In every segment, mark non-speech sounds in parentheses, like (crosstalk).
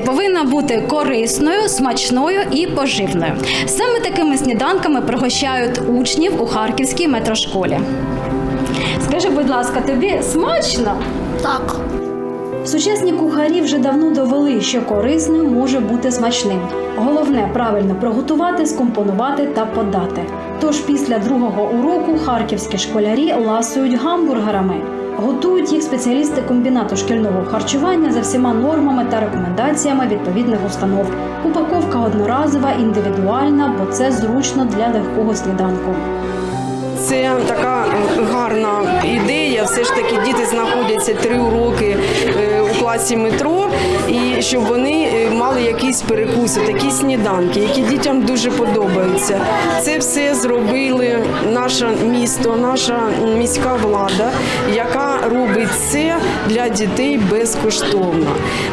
повинна бути корисною, смачною і поживною. Саме такими сніданками пригощають учнів у харківській метрошколі. Скажи, будь ласка, тобі смачно? Так. Сучасні кухарі вже давно довели, що корисним може бути смачним. Головне правильно приготувати, скомпонувати та подати. Тож після другого уроку харківські школярі ласують гамбургерами. Готують їх спеціалісти комбінату шкільного харчування за всіма нормами та рекомендаціями відповідних установ. Упаковка одноразова, індивідуальна, бо це зручно для легкого сніданку. Це така гарна ідея. Все ж таки діти знаходяться три уроки е, класі метро, і щоб вони е, мали якісь перекуси, такі сніданки, які дітям дуже подобаються. Це все зробили наше місто, наша міська влада, яка робить це для дітей безкоштовно.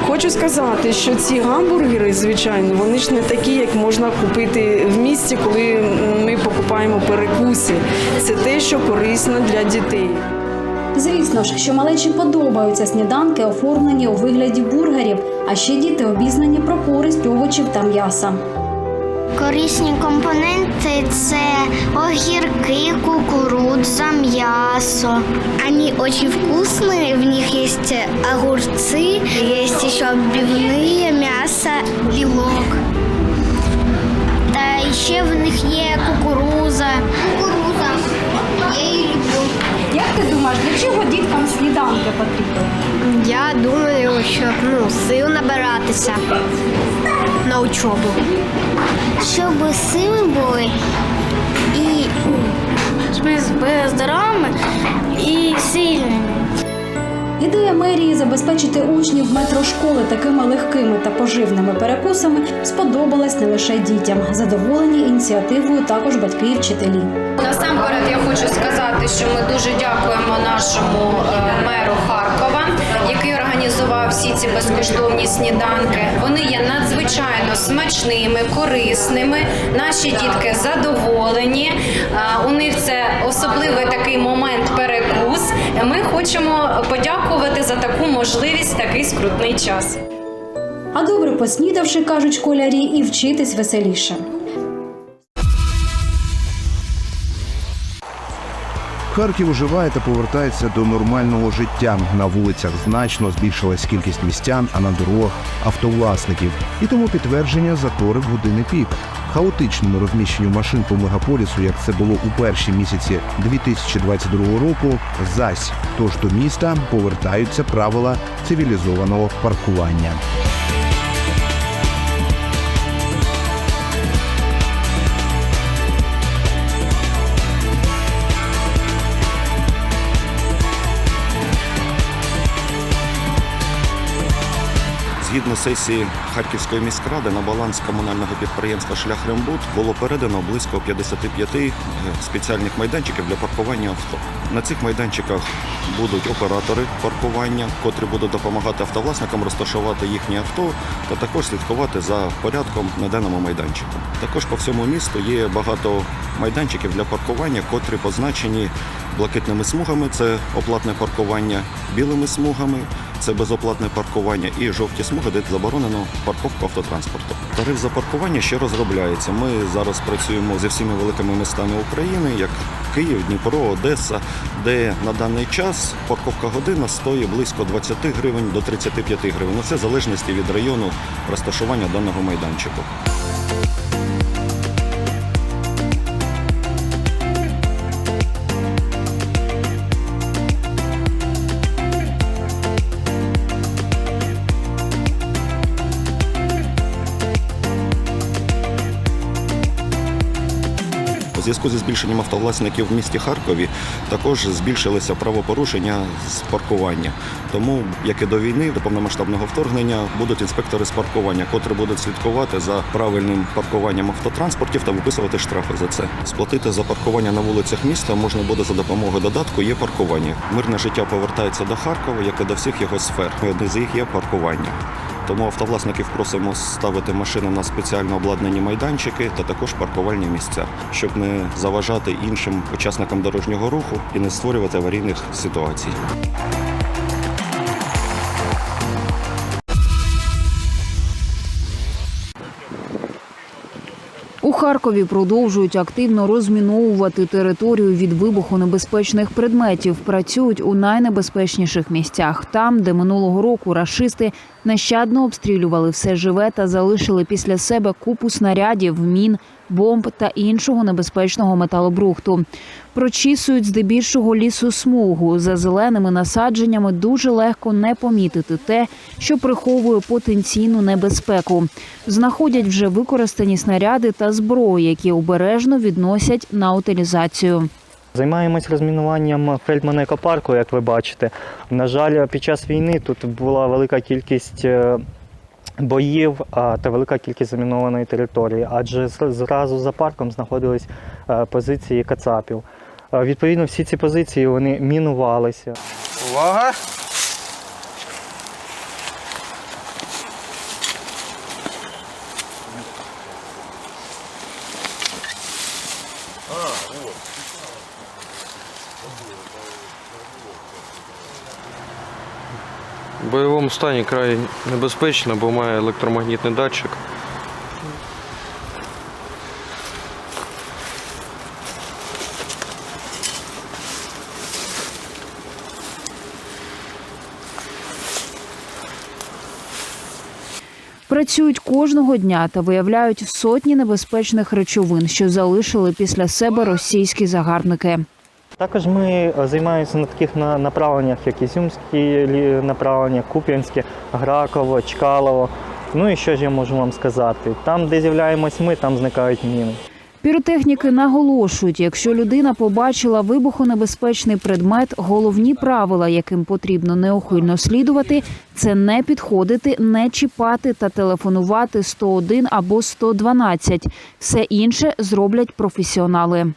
Хочу сказати, що ці гамбургери, звичайно, вони ж не такі, як можна купити в місті, коли ми покупаємо перекуси. Це те, що корисно для дітей. Звісно ж, що малечі подобаються сніданки, оформлені у вигляді бургерів, а ще діти обізнані про користь овочів та м'яса. Корисні компоненти це огірки, кукурудза, м'ясо. Они очень вкусные, в них есть огурцы, есть еще отбивные, мясо, белок. Та ще в них є кукуруза. Як ти думаєш, для чого діткам сніданки потрібні? Я думаю, щоб ну, сил набиратися на учобу. Щоб сили були і щоб були здоровими і сильними. Ідея мерії забезпечити учнів метрошколи такими легкими та поживними перекусами сподобалась не лише дітям. Задоволені ініціативою також батьки і вчителі. Насамперед я хочу сказати, що ми дуже дякуємо нашому е, меру Харкова, який організував всі ці безкоштовні сніданки. Вони є надзвичайно смачними, корисними. Наші дітки задоволені. Е, У них це особливий такий момент перекус. Ми хочемо подякувати за таку можливість такий скрутний час. А добре поснідавши, кажуть школярі, і вчитись веселіше. Харків оживає та повертається до нормального життя. На вулицях значно збільшилась кількість містян, а на дорогах автовласників. І тому підтвердження затори в години пік. Хаотичному розміщенню машин по мегаполісу, як це було у перші місяці 2022 року, зась. Тож до міста повертаються правила цивілізованого паркування. Згідно сесії Харківської міськради на баланс комунального підприємства Шлях Рембут було передано близько 55 е, спеціальних майданчиків для паркування авто. На цих майданчиках будуть оператори паркування, котрі будуть допомагати автовласникам розташувати їхні авто та також слідкувати за порядком на даному майданчику. Також по всьому місту є багато майданчиків для паркування, котрі позначені блакитними смугами це оплатне паркування, білими смугами це безоплатне паркування і жовті смуги, де заборонено парковку автотранспорту. Тариф за паркування ще розробляється. Ми зараз працюємо зі всіми великими містами України, як Київ, Дніпро, Одеса, де на даний час парковка година стоїть близько 20 гривень до 35 гривень. Ну, Це залежності від району розташування даного майданчику. Зв'язку зі збільшенням автовласників в місті Харкові також збільшилися правопорушення з паркування. Тому, як і до війни, до повномасштабного вторгнення, будуть інспектори з паркування, котрі будуть слідкувати за правильним паркуванням автотранспортів та виписувати штрафи за це. Сплатити за паркування на вулицях міста можна буде за допомогою додатку є паркування. Мирне життя повертається до Харкова, як і до всіх його сфер. Одне з їх є паркування. Тому автовласників просимо ставити машини на спеціально обладнані майданчики та також паркувальні місця, щоб не заважати іншим учасникам дорожнього руху і не створювати аварійних ситуацій. Харкові продовжують активно розміновувати територію від вибухонебезпечних предметів. Працюють у найнебезпечніших місцях, там, де минулого року рашисти нещадно обстрілювали все живе та залишили після себе купу снарядів, мін, бомб та іншого небезпечного металобрухту. Прочісують здебільшого лісу смугу. За зеленими насадженнями дуже легко не помітити те, що приховує потенційну небезпеку. Знаходять вже використані снаряди та зброю, які обережно відносять на утилізацію. Займаємось розмінуванням Фельдмана екопарку, як ви бачите. На жаль, під час війни тут була велика кількість е, боїв та велика кількість замінованої території, адже зразу за парком знаходились е, позиції кацапів. Е, Відповідно, всі ці позиції вони мінувалися. Увага! Бойовому стані край небезпечно, бо має електромагнітний датчик. Працюють кожного дня та виявляють сотні небезпечних речовин, що залишили після себе російські загарбники. Також ми е, займаємося на таких на- направленнях, як Ізюмські направлення, Куп'янське, Граково, Чкалово. Ну і що ж я можу вам сказати? Там, де з'являємось ми, там зникають міни. Піротехніки наголошують, якщо людина побачила вибухонебезпечний предмет, головні правила, яким потрібно неухильно слідувати, це не підходити, не чіпати та телефонувати 101 або 112. Все інше зроблять професіонали.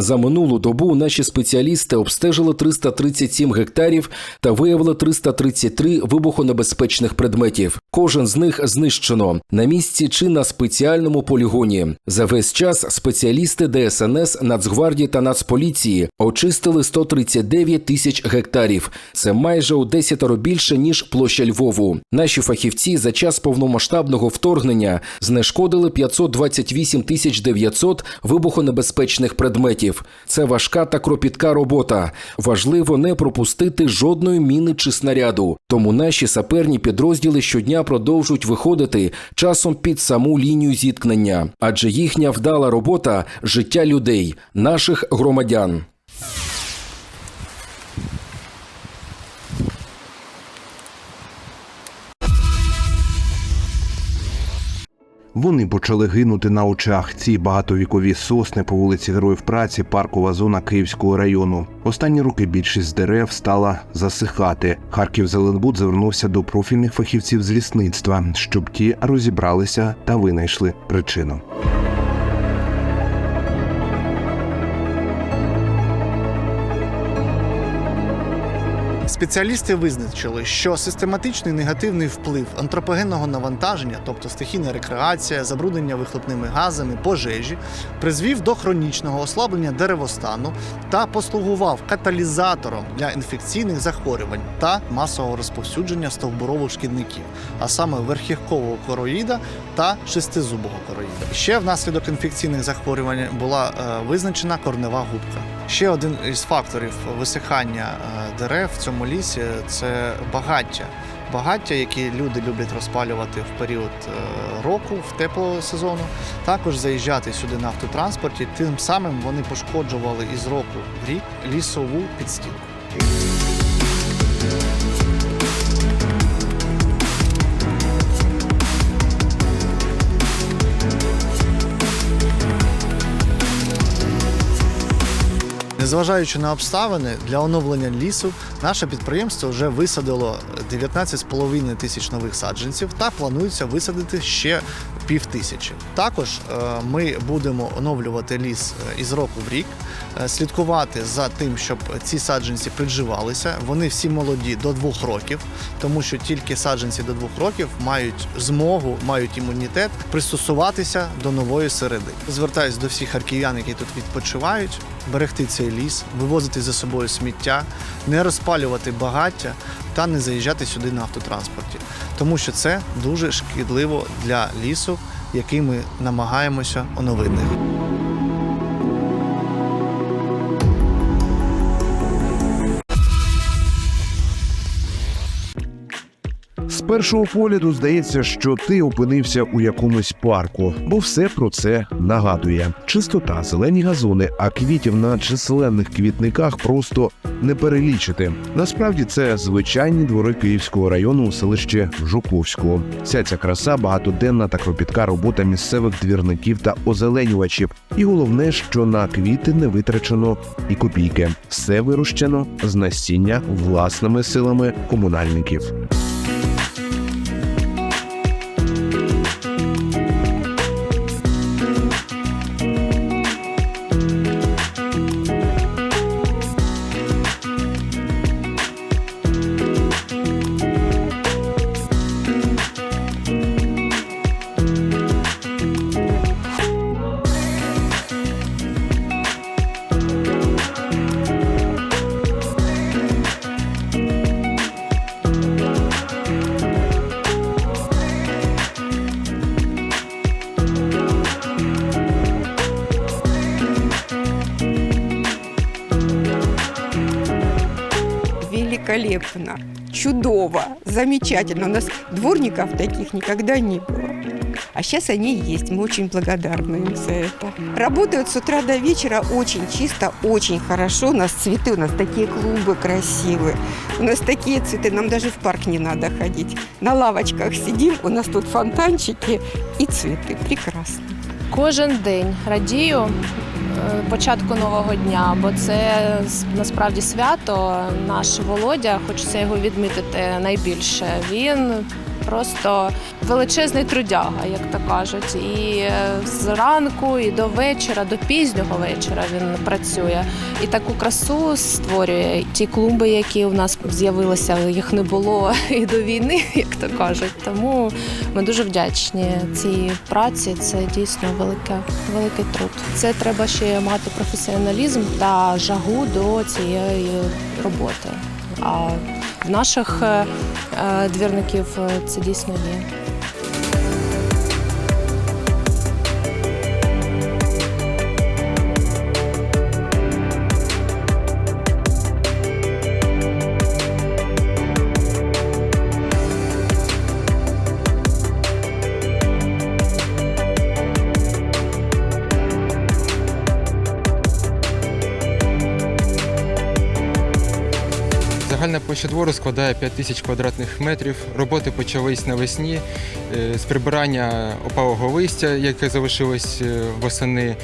За минулу добу наші спеціалісти обстежили 337 гектарів та виявили 333 вибухонебезпечних предметів. Кожен з них знищено на місці чи на спеціальному полігоні. За весь час спеціалісти ДСНС, Нацгвардії та Нацполіції очистили 139 тисяч гектарів. Це майже у десятеро більше ніж площа Львову. Наші фахівці за час повномасштабного вторгнення знешкодили 528 тисяч 900 вибухонебезпечних предметів. Це важка та кропітка робота. Важливо не пропустити жодної міни чи снаряду. Тому наші саперні підрозділи щодня продовжують виходити часом під саму лінію зіткнення, адже їхня вдала робота життя людей, наших громадян. Вони почали гинути на очах. Ці багатовікові сосни по вулиці Героїв Праці, паркова зона Київського району. Останні роки більшість дерев стала засихати. Харків Зеленбуд звернувся до профільних фахівців з лісництва, щоб ті розібралися та винайшли причину. Спеціалісти визначили, що систематичний негативний вплив антропогенного навантаження, тобто стихійна рекреація, забруднення вихлопними газами, пожежі, призвів до хронічного ослаблення деревостану та послугував каталізатором для інфекційних захворювань та масового розповсюдження стовбурових шкідників, а саме верхівкового короїда та шестизубого короїда. Ще внаслідок інфекційних захворювань була е, визначена корнева губка. Ще один із факторів висихання е, дерев в цьому лісі це багаття. Багаття, які люди люблять розпалювати в період е, року, в теплого сезону, також заїжджати сюди на автотранспорті. Тим самим вони пошкоджували із року в рік лісову підстілку. Незважаючи на обставини для оновлення лісу, наше підприємство вже висадило 19,5 тисяч нових саджанців та планується висадити ще пів тисячі. Також е, ми будемо оновлювати ліс е, із року в рік, е, слідкувати за тим, щоб ці саджанці придживалися. Вони всі молоді до двох років, тому що тільки саджанці до двох років мають змогу, мають імунітет пристосуватися до нової середи. Звертаюсь до всіх харків'ян, які тут відпочивають, берегти цей ліс, вивозити за собою сміття, не розпалювати багаття та не заїжджати сюди на автотранспорті, тому що це дуже шкідливо для лісу який ми намагаємося оновити. Першого погляду здається, що ти опинився у якомусь парку, бо все про це нагадує: чистота, зелені газони, а квітів на численних квітниках просто не перелічити. Насправді це звичайні двори Київського району у селищі Жуковського. Вся ця краса багатоденна та кропітка робота місцевих двірників та озеленювачів. І головне, що на квіти не витрачено і копійки. Все вирощено з насіння власними силами комунальників. Чудово, замечательно. У нас дворников таких никогда не было. А сейчас они есть, мы очень благодарны им за это. Работают с утра до вечера очень чисто, очень хорошо. У нас цветы, у нас такие клумбы красивые. У нас такие цветы, нам даже в парк не надо ходить. На лавочках сидим, у нас тут фонтанчики и цветы. Прекрасно. Кожен день радію початку нового дня, бо це насправді свято. Наш Володя, хочеться його відмітити найбільше. Він просто величезний трудяга, як то кажуть. І е, зранку, і до вечора, до пізнього вечора він працює. І таку красу створює. Ті клумби, які у нас з'явилися, їх не було (laughs) і до війни, як то кажуть. Тому ми дуже вдячні цій праці. Це дійсно велика, великий труд. Це треба ще мати професіоналізм та жагу до цієї роботи. А в наших е, е, двірників е, це дійсно є. Площа двору складає 5 тисяч квадратних метрів. Роботи почались навесні е, з прибирання опалого листя, яке залишилось е, восени,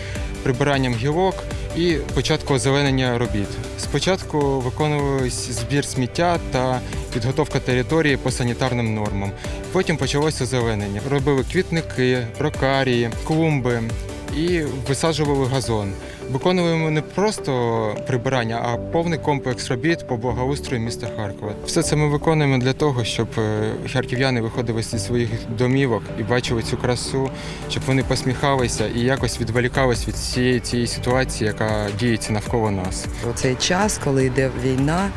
прибиранням гілок і початку озеленення робіт. Спочатку виконувались збір сміття та підготовка території по санітарним нормам. Потім почалося озеленення. Робили квітники, рокарії, клумби і висаджували газон. Виконуємо не просто прибирання, а повний комплекс робіт по благоустрою міста Харкова. Все це ми виконуємо для того, щоб е, харків'яни виходили зі своїх домівок і бачили цю красу, щоб вони посміхалися і якось відволікались від цієї цієї ситуації, яка діється навколо нас. У цей час, коли йде війна,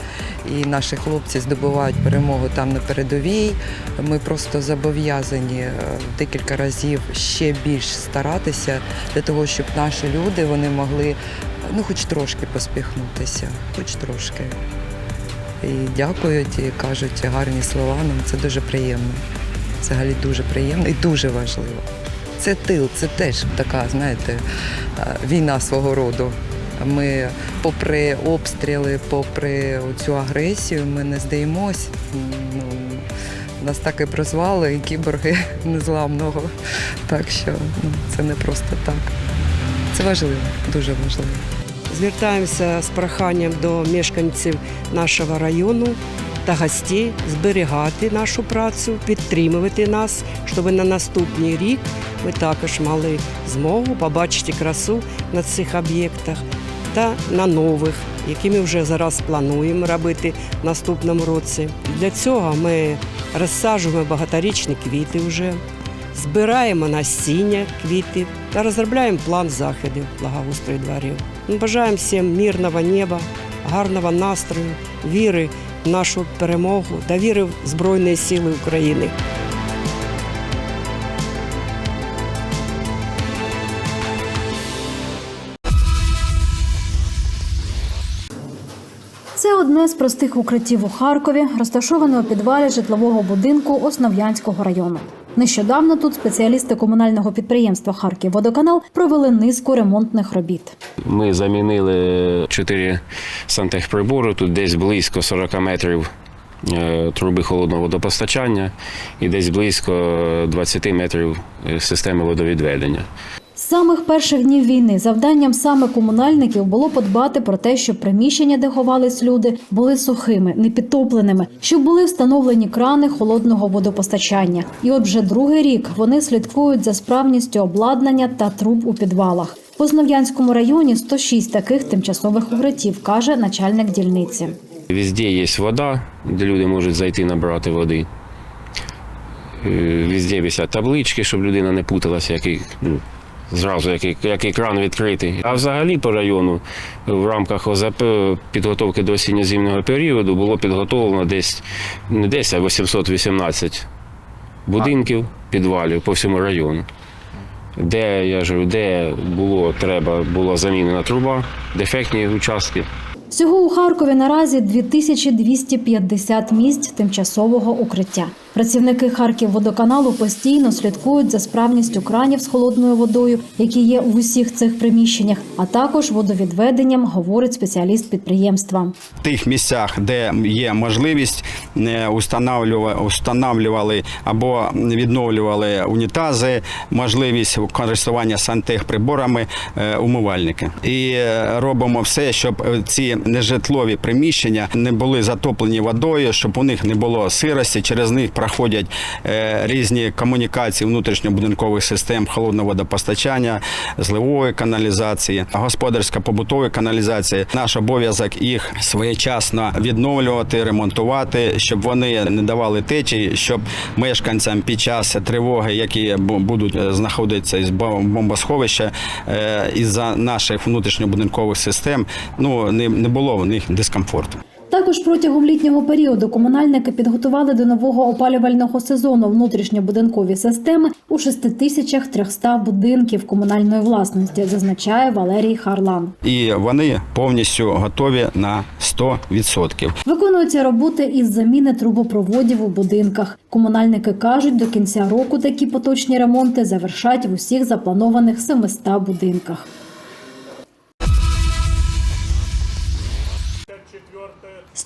і наші хлопці здобувають перемогу там на передовій, ми просто зобов'язані е, декілька разів ще більш старатися для того, щоб наші люди вони могли ну хоч трошки поспіхнутися, хоч трошки. І дякують, і кажуть гарні слова. Нам це дуже приємно. Взагалі дуже приємно і дуже важливо. Це тил, це теж така, знаєте, е, війна свого роду. Ми, попри обстріли, попри цю агресію, ми не здаємось. Ну, нас так і прозвали і кіборги (laughs) незламного. Так що ну, це не просто так. Це важливо, дуже важливо. Звертаємося з проханням до мешканців нашого району та гостей зберігати нашу працю, підтримувати нас, щоб на наступний рік ми також мали змогу побачити красу на цих об'єктах та на нових, які ми вже зараз плануємо робити в наступному році. Для цього ми розсаджуємо багаторічні квіти вже збираємо насіння квітів розробляємо план заходів благоустрою дворів. Ми бажаємо всім мирного неба, гарного настрою, віри в нашу перемогу та віри в Збройні Сили України. Одне з простих укриттів у Харкові, розташоване у підвалі житлового будинку Основ'янського району. Нещодавно тут спеціалісти комунального підприємства Харківводоканал провели низку ремонтних робіт. Ми замінили чотири сантехприбори, тут десь близько 40 метрів е, труби холодного водопостачання і десь близько 20 метрів е, системи водовідведення. Самих перших днів війни завданням саме комунальників було подбати про те, щоб приміщення, де ховались люди, були сухими, непідтопленими, щоб були встановлені крани холодного водопостачання. І от вже другий рік вони слідкують за справністю обладнання та труб у підвалах. В Основ'янському районі 106 таких тимчасових укриттів, каже начальник дільниці. Везде є вода, де люди можуть зайти набрати води. Е, Везде висять таблички, щоб людина не путалася, який, зразу який, як кран відкритий. А взагалі по району в рамках ОЗП підготовки до осінньо-зимнього періоду було підготовлено десь не десь, а 818 будинків, підвалів по всьому району. Де я живу, де було треба, була замінена труба, дефектні участки. Всього у Харкові наразі 2250 місць тимчасового укриття. Працівники Харківводоканалу постійно слідкують за справністю кранів з холодною водою, які є в усіх цих приміщеннях, а також водовідведенням, говорить спеціаліст підприємства. В тих місцях, де є можливість, е, устанавлювали або відновлювали унітази, можливість користування сантехприборами, е, умивальники. І е, робимо все, щоб ці нежитлові приміщення не були затоплені водою, щоб у них не було сирості. Через них проходять е, різні комунікації внутрішньобудинкових систем холодного водопостачання, зливової каналізації, господарська побутової каналізації. Наш обов'язок їх своєчасно відновлювати, ремонтувати, щоб вони не давали течії, щоб мешканцям під час тривоги, які будуть е, знаходитися із бо- бомбосховища, е, із-за наших внутрішньобудинкових систем, ну не, не було в них дискомфорту. Також протягом літнього періоду комунальники підготували до нового опалювального сезону внутрішньобудинкові системи у 6300 будинків комунальної власності, зазначає Валерій Харлан. І вони повністю готові на 100%. Виконуються роботи із заміни трубопроводів у будинках. Комунальники кажуть, до кінця року такі поточні ремонти завершать в усіх запланованих 700 будинках. –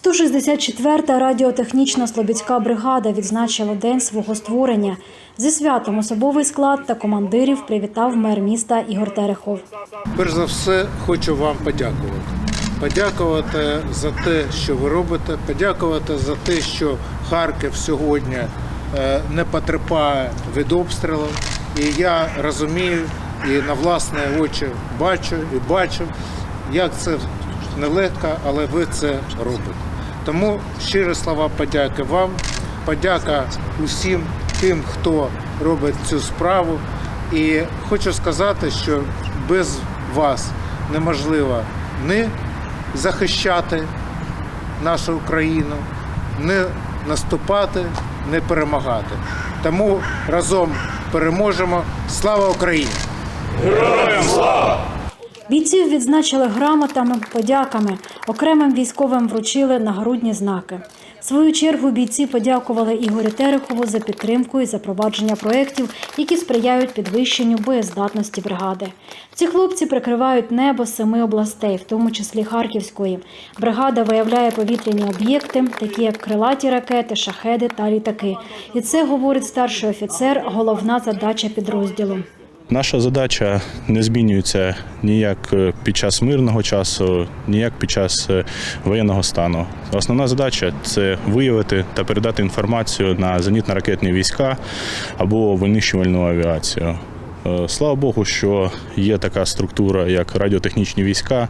164-та радіотехнічна Слобідська бригада відзначила день свого створення. Зі святом особовий склад та командирів привітав мер міста Ігор Терехов. Перш за все, хочу вам подякувати. Подякувати за те, що ви робите, подякувати за те, що Харків сьогодні е, не потерпає від обстрілу. І я розумію і на власні очі бачу і бачу, як це нелегко, але ви це робите. Тому щирі слова подяки вам, подяка усім тим, хто робить цю справу. І хочу сказати, що без вас неможливо не захищати нашу Україну, не наступати, не перемагати. Тому разом переможемо. Слава Україні! Героям слава! Бійців відзначили грамотами, подяками. Окремим військовим вручили нагрудні знаки. В свою чергу бійці подякували Ігорю Терехову за підтримку і запровадження проєктів, які сприяють підвищенню боєздатності бригади. Ці хлопці прикривають небо семи областей, в тому числі Харківської. Бригада виявляє повітряні об'єкти, такі як крилаті ракети, шахеди та літаки. І це говорить старший офіцер, головна задача підрозділу. Наша задача не змінюється ніяк е, під час мирного часу, ніяк під час е, воєнного стану. Основна задача це виявити та передати інформацію на зенітно-ракетні війська або винищувальну авіацію. Е, Слава Богу, що є така структура, як радіотехнічні війська,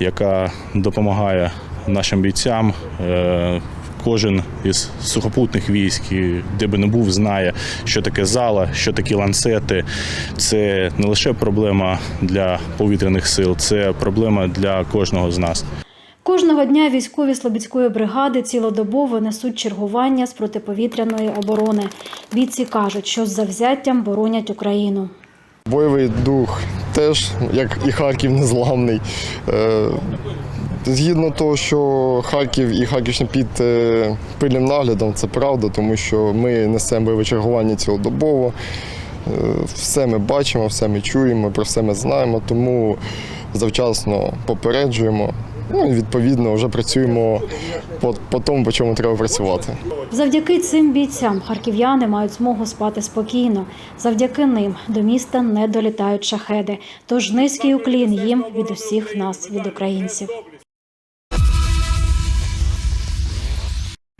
яка допомагає нашим бійцям. Е, Кожен із сухопутних військ, де би не був, знає, що таке зала, що такі ланцети. Це не лише проблема для повітряних сил, це проблема для кожного з нас. Кожного дня військові Слобідської бригади цілодобово несуть чергування з протиповітряної оборони. Бійці кажуть, що з завзяттям боронять Україну. Бойовий дух теж, як і Харків, незламний. Згідно того, що Харків і Харківщина під е, пильним наглядом, це правда, тому що ми несемо бойове чергування цілодобово. Е, Все ми бачимо, все ми чуємо, про все ми знаємо, тому завчасно попереджуємо. Ну і відповідно вже працюємо по, по тому, по чому треба працювати. Завдяки цим бійцям харків'яни мають змогу спати спокійно. Завдяки ним до міста не долітають шахеди. Тож низький уклін їм від усіх нас, від українців.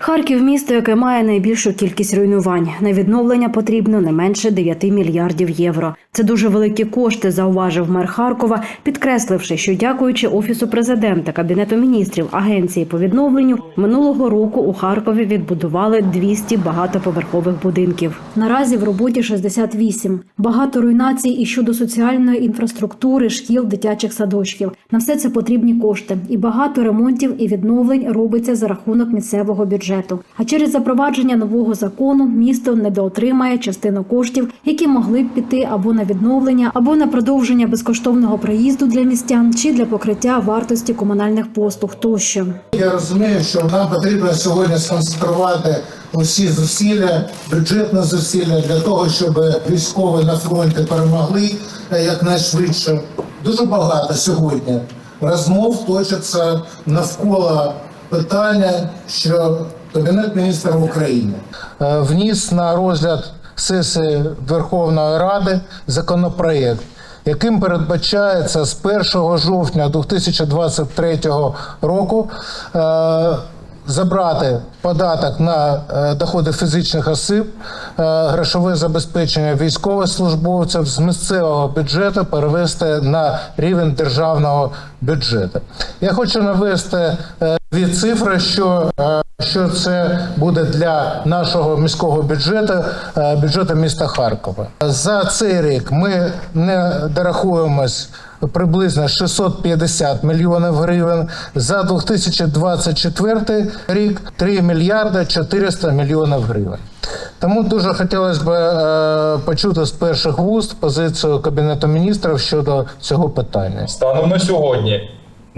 Харків місто, яке має найбільшу кількість руйнувань. На відновлення потрібно не менше 9 мільярдів євро. Це дуже великі кошти, зауважив мер Харкова, підкресливши, що дякуючи офісу президента, кабінету міністрів, агенції по відновленню минулого року у Харкові відбудували 200 багатоповерхових будинків. Наразі в роботі 68. Багато руйнацій і щодо соціальної інфраструктури, шкіл, дитячих садочків. На все це потрібні кошти, і багато ремонтів і відновлень робиться за рахунок місцевого бюджету. А через запровадження нового закону місто недоотримає частину коштів, які могли б піти або на відновлення, або на продовження безкоштовного проїзду для містян, чи для покриття вартості комунальних послуг тощо. Я розумію, що нам потрібно сьогодні сконцентрувати усі зусилля, бюджетні зусилля для того, щоб військові на фронті перемогли якнайшвидше. Дуже багато сьогодні розмов точаться навколо питання, що Кабінет міністрів України е, вніс на розгляд сесії Верховної Ради законопроєкт, яким передбачається з 1 жовтня 2023 року е, забрати податок на е, доходи фізичних осіб, грошове забезпечення військовослужбовців з місцевого бюджету перевести на рівень державного бюджету. Я хочу навести дві цифри, що е, що це буде для нашого міського бюджету, е, бюджету міста Харкова. За цей рік ми не дорахуємось приблизно 650 мільйонів гривень. За 2024 рік 3 мільярда 400 мільйонів гривень. Тому дуже хотілося б е, почути з перших вуст позицію Кабінету міністрів щодо цього питання. Станом на сьогодні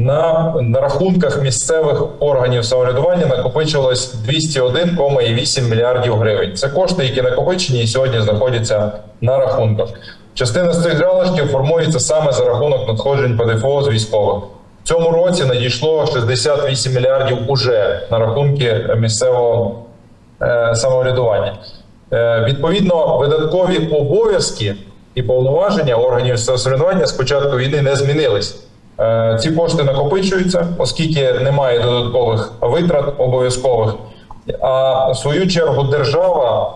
на, на рахунках місцевих органів самоврядування накопичилось 201,8 мільярдів гривень. Це кошти, які накопичені і сьогодні знаходяться на рахунках. Частина з цих залишків формується саме за рахунок надходжень ПДФО з військових. В цьому році надійшло 68 мільярдів уже на рахунки місцевого е, самоврядування. Е, відповідно, видаткові обов'язки і повноваження органів самоврядування з початку війни не змінились. Е, Ці кошти накопичуються, оскільки немає додаткових витрат обов'язкових. А в свою чергу держава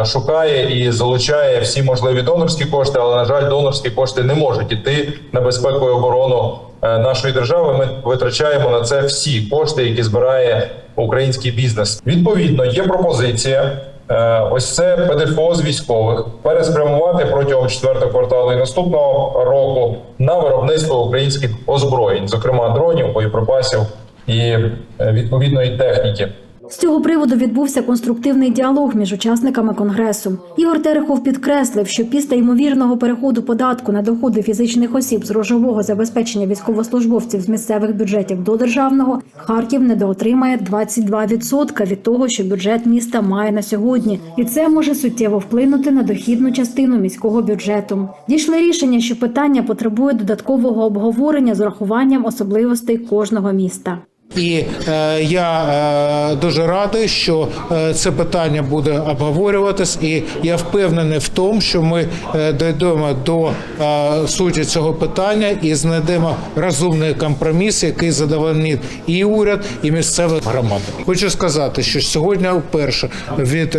е, шукає і залучає всі можливі донорські кошти, але на жаль, донорські кошти не можуть іти на безпеку і оборону е, нашої держави. Ми витрачаємо на це всі кошти, які збирає український бізнес. Відповідно, є пропозиція. Е, Ось це ПДФО з військових переспрямувати протягом четвертого кварталу і наступного року на виробництво українських озброєнь, зокрема дронів, боєприпасів і е, відповідної техніки. З цього приводу відбувся конструктивний діалог між учасниками конгресу. Ігор Терехов підкреслив, що після ймовірного переходу податку на доходи фізичних осіб з грошового забезпечення військовослужбовців з місцевих бюджетів до державного Харків недоотримає 22% від того, що бюджет міста має на сьогодні, і це може суттєво вплинути на дохідну частину міського бюджету. Дійшли рішення, що питання потребує додаткового обговорення з урахуванням особливостей кожного міста. І е, я е, дуже радий, що е, це питання буде обговорюватись, і я впевнений в тому, що ми дійдемо до суті цього питання і знайдемо розумний компроміс, який задовольнить і уряд, і місцеві громади. Хочу сказати, що сьогодні вперше від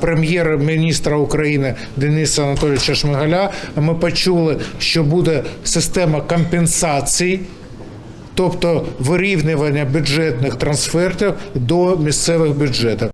прем'єр-міністра України Дениса Анатолійовича Шмигаля ми почули, що буде система компенсацій тобто вирівнювання бюджетних трансфертів до місцевих бюджетів.